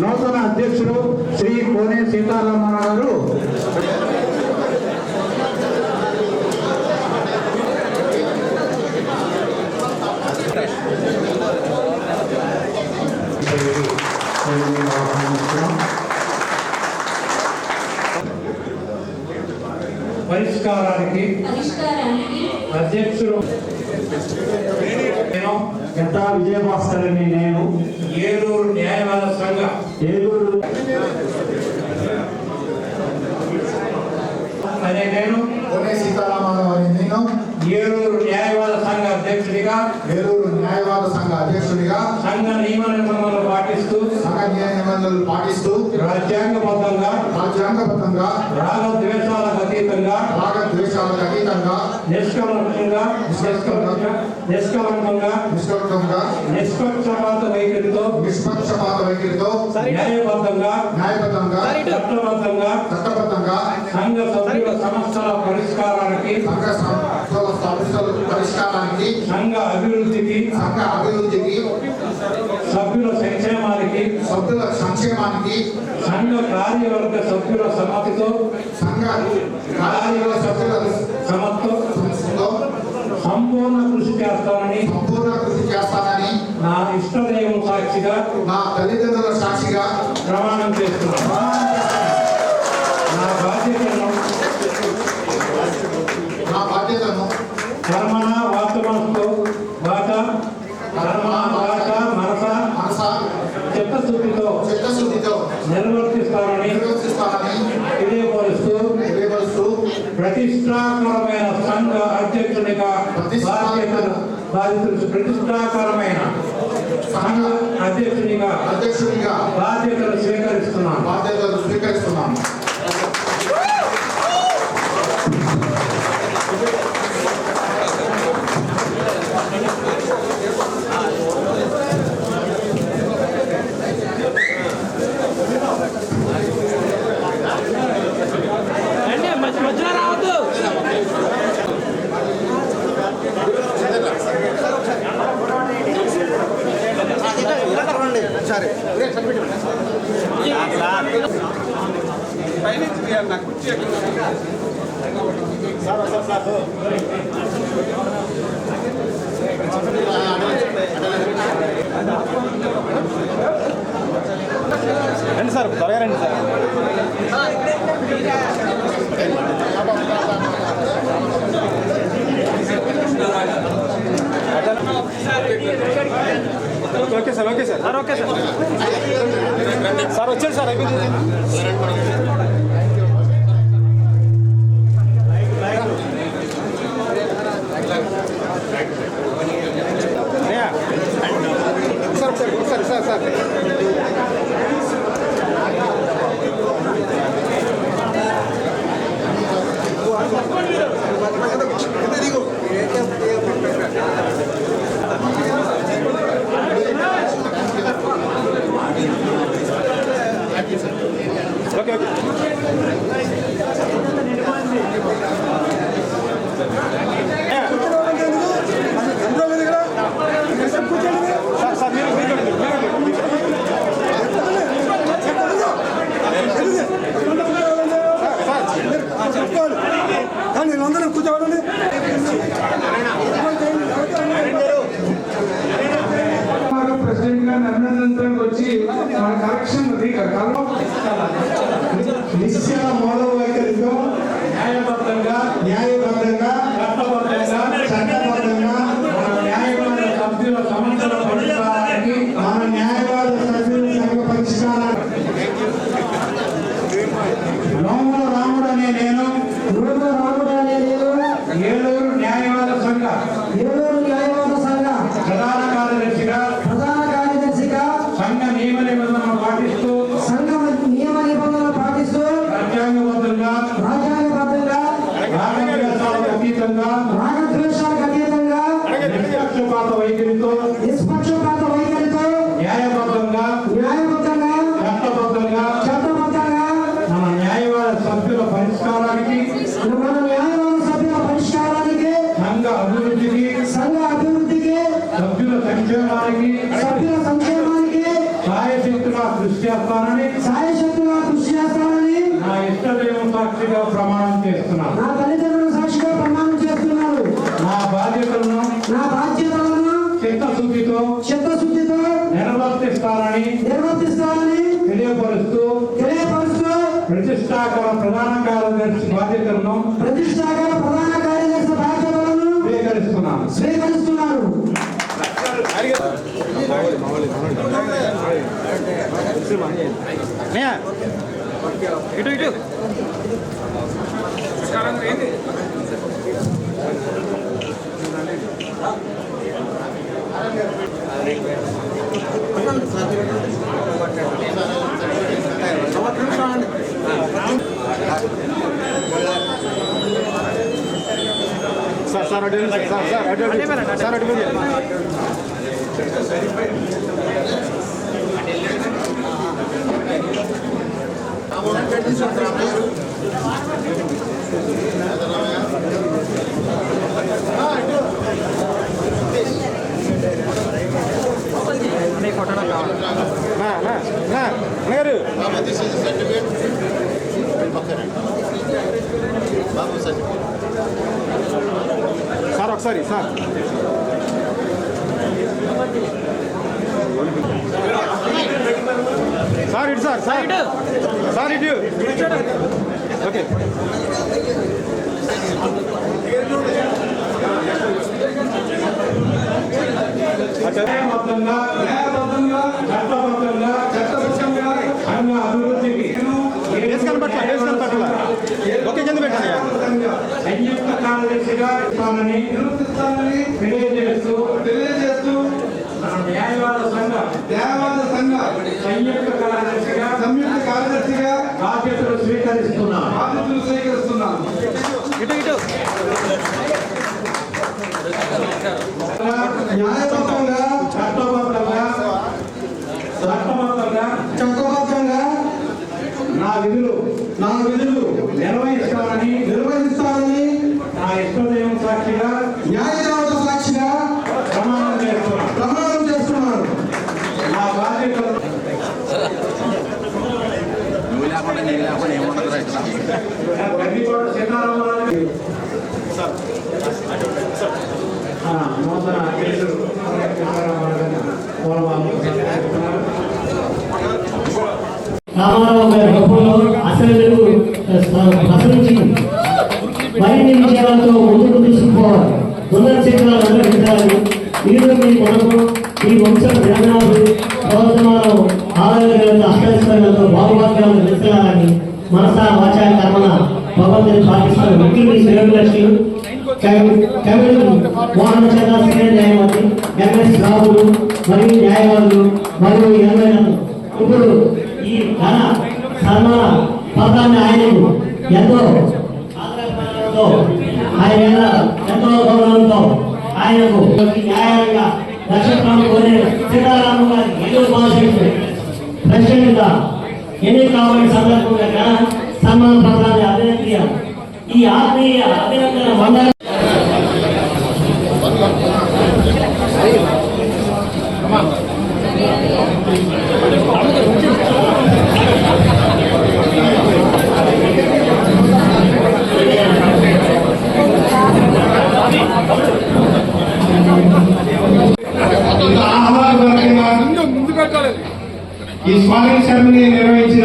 నూతన అధ్యక్షుడు శ్రీ కోనే సీతారామరావు గారు. పరిష్కారానికి పరిష్కారానికి అధ్యక్షుడు గంటా విజయభాస్కర్ అని నేను? ఏలూరు న్యాయవాద సంఘ. ఏలూరు. అనే నేను. కొనే సీతారామరావు అని నేను. ఏలూరు న్యాయవాద సంఘ అధ్యక్షుడిగా. ఏలూరు న్యాయవాద సంఘ అధ్యక్షుడిగా. సంఘ నియమ నిబంధనలు పాటిస్తూ. సంఘ న్యాయ నిబంధనలు పాటిస్తూ. రాజ్యాంగబద్ధంగా. రాజ్యాంగబద్ధంగా. రాగ ద్వేషాలకు అతీతంగా. రాగ ద్వేషాలకు అతీతంగా నిష్కలంకంగా నిష్కలంకంగా నిష్కలంకంగా నిష్కృతంగా నిష్పక్షపాత వైఖరితో నిష్పక్షపాత వైఖరితో న్యాయబద్ధంగా న్యాయబద్ధంగా చట్టబద్ధంగా చట్టబద్ధంగా సంఘ సభ్యుల సమస్యల పరిష్కారానికి సంఘ సంస్థల సమస్యల పరిష్కారానికి సంఘ అభివృద్ధికి సంఘ అభివృద్ధికి సభ్యుల సంక్షేమానికి సభ్యుల సంక్షేమానికి సంఘ కార్యవర్గ సభ్యుల సమ్మతితో సంఘ కార్యాలయ సభ్యుల సమతో సంస్థలో సంపూర్ణ కృషి చేస్తానని సంపూర్ణ కృషి చేస్తానని నా ఇష్టదైవం సాక్షిగా నా తల్లిదండ్రుల సాక్షిగా ప్రమాణం చేస్తున్నాను నా బాధ్యతలను నా బాధ్యతను కర్మణ వాస్తవంతో వాచ కర్మ వాచ మనస మనస చిత్తశుద్ధితో చిత్తశుద్ధితో నిర్వర్తిస్తానని నిర్వర్తిస్తానని తెలియపరుస్తూ తెలియపరుస్తూ ప్రతిష్టాకరమైన సంఘ అధ్యక్షునిగా బాధ్యతలు బాధ్యతలు ప్రతిష్టాకరమైన సంఘ అధ్యక్షునిగా అధ్యక్షుడిగా బాధ్యతలు స్వీకరిస్తున్నాను బాధ్యతలు స్వీకరిస్తున్నాను అంటే మధ్య మధ్యలో రావద్దు రండి సార్ త్వరగా రండి sir. Okay sir okay sir sir okay sir sir వచ్చారు సార్ అయిపోయింది గారిని అభినందించడానికి వచ్చి మన కరెక్షన్ నిశ్చల మూలవ వైఖరితో న్యాయబద్ధంగా న్యాయబద్ధంగా చట్టబద్ధంగా చట్టబద్ధంగా మన న్యాయవాద సభ్యుల సమస్యల పరిష్కారానికి మన న్యాయవాద సభ్యుల సంఘ పరిష్కారాన్ని నోముల రాముడు అనే నేను రోజు రాముడు అనే నేను ఏలూరు న్యాయవాద సంఘ ఏలూరు న్యాయవాద సంఘ ప్రధాన కార్యదర్శిగా ప్రధాన కార్యదర్శిగా సంఘ నియమ నిబంధనలు పాటిస్తూ సంఘ నియమ నిబంధనలు పాటిస్తూ రాజ్యాంగబద్ధంగా రాజ్యాంగబద్ధంగా రాగద్వేషాలకు అతీతంగా రాగద్వేషాలకు అతీతంగా నిష్పక్షపాత వైఖరితో నిష్పక్షపాత వైఖరితో న్యాయబద్ధంగా న్యాయబద్ధంగా చట్టబద్ధంగా చట్టబద్ధంగా మన న్యాయవాద సభ్యుల పరిష్కారానికి మన న్యాయవాద సభ్యుల పరిష్కారానికి సంఘ అభివృద్ధికి సంఘ అభివృద్ధికి సభ్యుల సంక్షేమానికి సభ్యుల సంక్షేమానికి సాయశక్తుగా కృషి చేస్తానని సాయశక్తుగా కృషి చేస్తానని నా ఇష్టదైవం సాక్షిగా ప్రమాణం చేస్తున్నాను ప్రతిష్టాకర ప్రధాన కార్యదర్శి బాధ్యతలను ప్రతిష్టాగల ప్రధాన కార్యదర్శి బాధ్యతలను స్వీకరిస్తున్నాను. స్వీకరిస్తున్నాను అన్నయ్య, ఇటు ఇటు. సార్ సార్ అటు వెళ్ళండి, సార్ ఒకసారి సార్. సార్ ఇటు సార్ సార్. సార్ ఇటు. ఓకే. న్యాయబద్ధంగా న్యాయబద్ధంగా చట్టబద్ధంగా చట్టబద్ధంగా సంఘ అభివృద్ధికి వేసి కనపట్ల వేసి కనపట్ల ఓకే కింద పెట్టాను కార్యదర్శిగా ఇస్తానని నిరూపిస్తానని తెలియజేస్తూ తెలియజేస్తూ న్యాయవాద సంఘ న్యాయవాద సంఘ సంయుక్త కార్యదర్శిగా సంయుక్త కార్యదర్శిగా బాధ్యతలు స్వీకరిస్తున్నాను బాధ్యతలు ఇటు ఇటు న్యాయబద్ధంగా చట్టబద్ధంగా చట్టబద్ధంగా చట్టబద్ధంగా నా విధులు నా విధులు నిర్వహిస్తానని నిర్వహిస్తానని నా ఇష్టదైవం సాక్షిగా న్యాయదేవత సాక్షిగా ప్రమాణం చేస్తున్నాను ప్రమాణం చేస్తున్నాను నా బాధ్యతలు గడ్డికోట సీతారామరాజు ఆ, నూతన అధ్యక్షుడు సీతారామరాజు గారిని పూర్వభాగంలో చెప్తున్నారు. రామారావు గారి గొప్పలో అసలు ప్రసరించి మరిన్ని విషయాలతో ముందుకు తీసుకుపోవాలి. ఉన్నత శిఖరాలు అలంకరించాలి మీరు మీ మనకు మీ వంశం జగన్నాథు ప్రవర్తనాలు ఆరోగ్యాలతో అష్టైశ్వర్యాలతో బాగుభాగ్యాలను వెతకాలని మనసా వాచా కర్మన భగవంతుని పాటిస్తారు ముఖ్యులు శ్రేణులక్ష్మి కవిడు మోహన చంద్ర సీనియర్ న్యాయవాది ఎంఎస్ రావులు మరియు న్యాయవాదులు మరియు ఎనభై ఇప్పుడు ఘన సన్మాన పదాన్ని ఆయనకు ఎంతో ఆయన ఎంతో గౌరవంతో ఆయనకు న్యాయంగా నక్షత్రం కోరే సీతారామ గారి ఎన్నో భాషలు ప్రెసిడెంట్గా కావాలి సందర్భంగా ఘన సన్మాన పదాన్ని అభినందించారు ఈ ఆత్మీయ అభినందన వందన స్వాగత సెరమనీ నిర్వహించిన